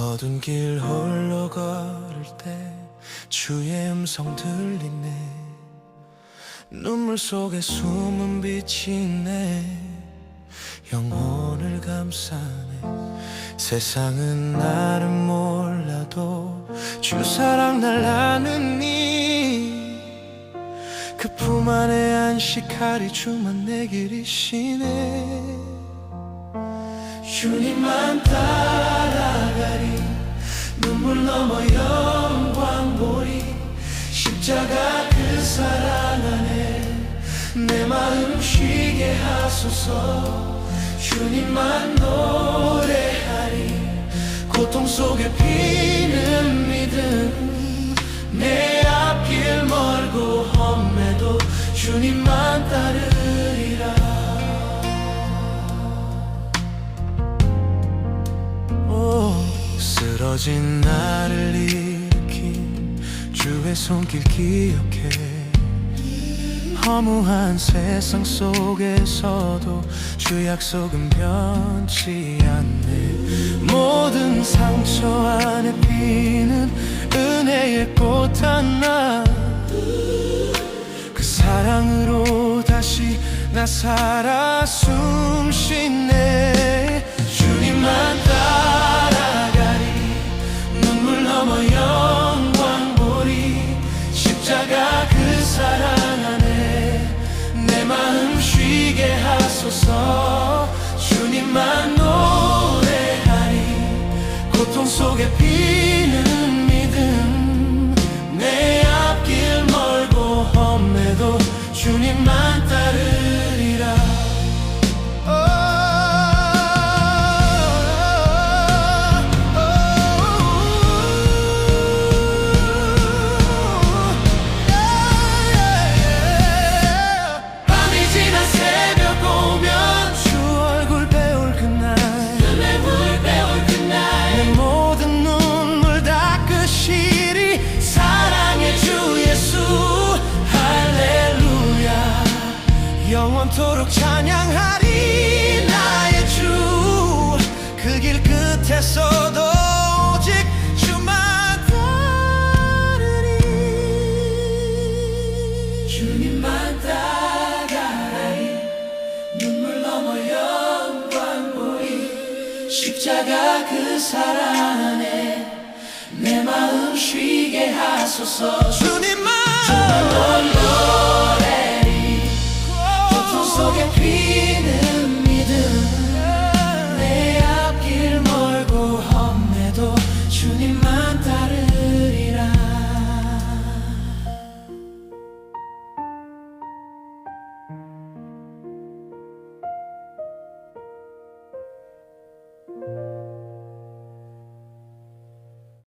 어두운 길 홀로 걸을 때 주의 음성 들리네. 눈물 속에 숨은 빛이 있네. 영혼을 감싸네. 세상은 나를 몰라도 주 사랑 날 아느니 그 품 안에 안식하리 주만 내게 이시네. 주님만 따 쉬게 하소서. 주님만 노래하리. 고통 속에 피는 믿음. 내 앞길 멀고 험해도 주님만 따르리라. 오, 쓰러진 나를 일으킨 주의 손길 기억해 허무한 세상 속에서도 주 약속은 변치 않네. 모든 상처 안에 피는 은혜의 꽃 하나. 그 사랑으로 다시 나 살아 숨쉬 영원토록 찬양하리 나의 주. 그 길 끝에서도 오직 주만 따르리. 주님만 따라가리. 눈물 넘어 영광 보리 십자가 그 사랑 안에 내 마음 쉬게 하소서. 주님만